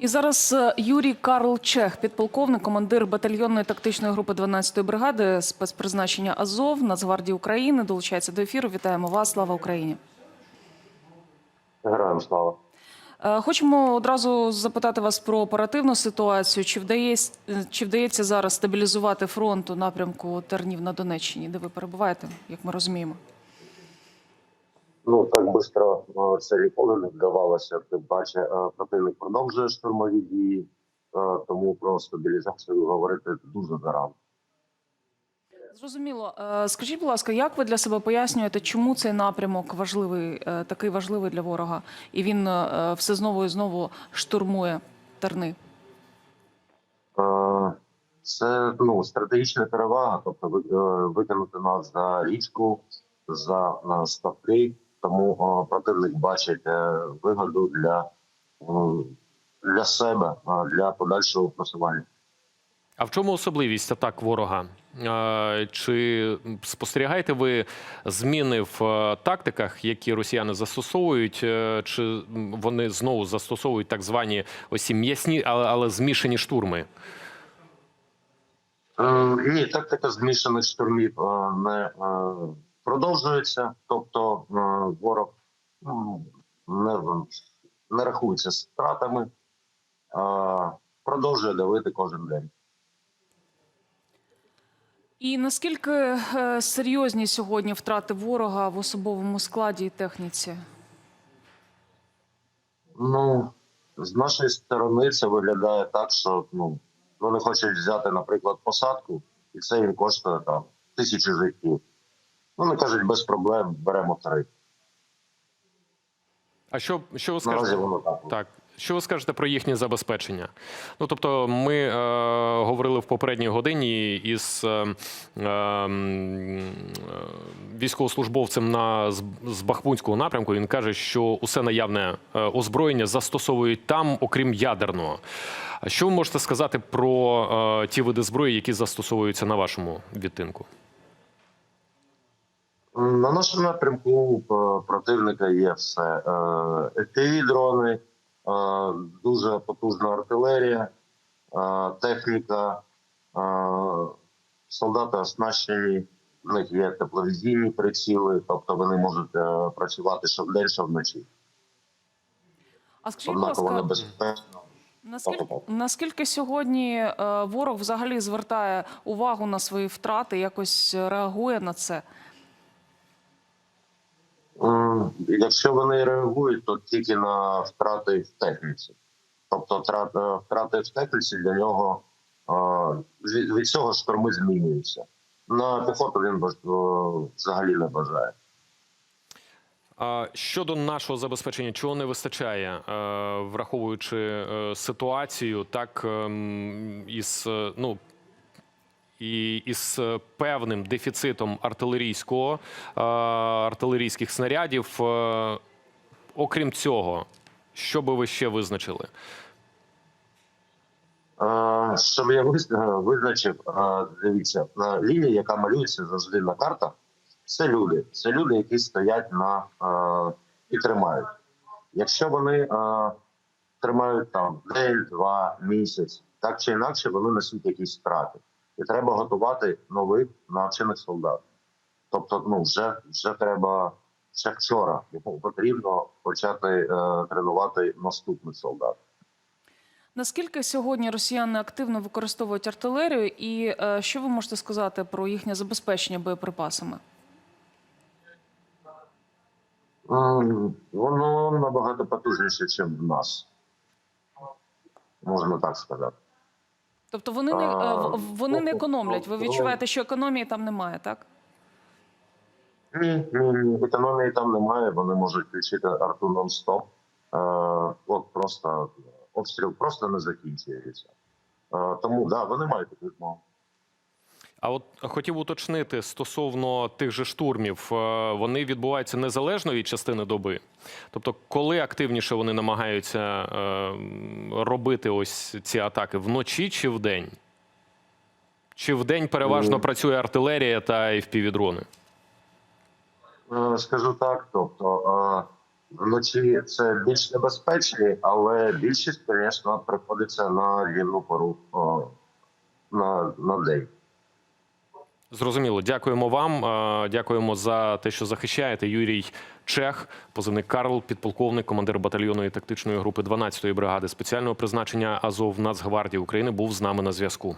І зараз е, Юрій Карл Чех, підполковник, командир батальйонної тактичної групи 12-ї бригади спецпризначення Азов Нацгвардії України, долучається до ефіру. Вітаємо вас! Слава Україні! Героям слава. Е, Хочемо одразу запитати вас про оперативну ситуацію. Чи вдається, чи вдається зараз стабілізувати фронт у напрямку Тернів на Донеччині, де ви перебуваєте, як ми розуміємо? Ну так швидко це ніколи не вдавалося. Тим паче е, противник продовжує штурмові дії, е, тому про стабілізацію говорити дуже зарано. Зрозуміло. Е, Скажіть, будь ласка, як ви для себе пояснюєте, чому цей напрямок важливий, е, такий важливий для ворога, і він е, все знову і знову штурмує Терни? Це ну стратегічна перевага, тобто викинути нас за річку, за ставки. Тому противник бачить е, вигоду для, для себе, для подальшого просування. А в чому особливість атак ворога? Е, Чи спостерігаєте ви зміни в е, тактиках, які росіяни застосовують, чи вони знову застосовують так звані ось м'ясні, але, але змішані штурми? Ні, тактика змішаних штурмів не продовжується. Тобто е, ворог ну, не, не рахується з втратами, а продовжує давити кожен день. І наскільки е, серйозні сьогодні втрати ворога в особовому складі і техніці? Ну, з нашої сторони це виглядає так, що ну, вони хочуть взяти, наприклад, посадку, і це їм коштує там тисячі життів. Вони кажуть, без проблем беремо три. А що, що ви скажете? воно так. Так. Що ви скажете про їхнє забезпечення? Ну тобто, ми е, говорили в попередній годині із е, е, е, військовослужбовцем на з, з Бахмутського напрямку. Він каже, що усе наявне е, озброєння застосовують там, окрім ядерного. А що ви можете сказати про е, ті види зброї, які застосовуються на вашому відтинку? На нашому напрямку е, противника є все. fpv дрони, е, дуже потужна артилерія, е, техніка, е, солдати оснащені, в них є тепловізійні приціли, тобто вони можуть е, працювати що вдень, що вночі. А скажіть, Однаково небезпечно. наскільки, наскільки сьогодні е, ворог взагалі звертає увагу на свої втрати, якось реагує на це? Якщо вони реагують, то тільки на втрати в техніці. Тобто втрати, втрати в техніці для нього е, від, цього штурми змінюються. На піхоту він е, взагалі не бажає. Щодо нашого забезпечення, чого не вистачає, е, враховуючи е, ситуацію, так ем, із е, ну. І із певним дефіцитом артилерійського е, артилерійських снарядів. Е, Окрім цього, що би ви ще визначили? Е, Щоб я визначив, дивіться, лінія, яка малюється завжди на картах, це люди. Це люди, які стоять на і тримають. Якщо вони тримають там день, два, місяць, так чи інакше, вони несуть якісь втрати. І треба готувати нових навчених солдат. Тобто, ну вже вже треба ще вчора. Йому потрібно почати е, тренувати наступних солдат. Наскільки сьогодні росіяни активно використовують артилерію, і е, що ви можете сказати про їхнє забезпечення боєприпасами? Воно набагато потужніше, ніж в нас. Можна так сказати. Тобто вони не е, А, вони не економлять. Ви відчуваєте, що економії там немає, так? Ні, ні, ні. Економії там немає. Вони можуть включити арту нон-стоп. Е, от просто обстріл просто не закінчується. Е, тому да, вони мають допомогу. змогу. А от хотів уточнити стосовно тих же штурмів, е, вони відбуваються незалежно від частини доби. Тобто, коли активніше вони намагаються е, робити ось ці атаки вночі чи вдень? Чи вдень переважно Ну. працює артилерія та FPV-дрони? Е, Скажу так, тобто Вночі це більш небезпечні, але більшість, звісно, приходиться на днівну пору на, на день. Зрозуміло, дякуємо вам. е, Дякуємо за те, що захищаєте. Юрій Чех, позивник Карл, підполковник, командир батальйонної тактичної групи 12-ї бригади спеціального призначення Азов Нацгвардії України, був з нами на зв'язку.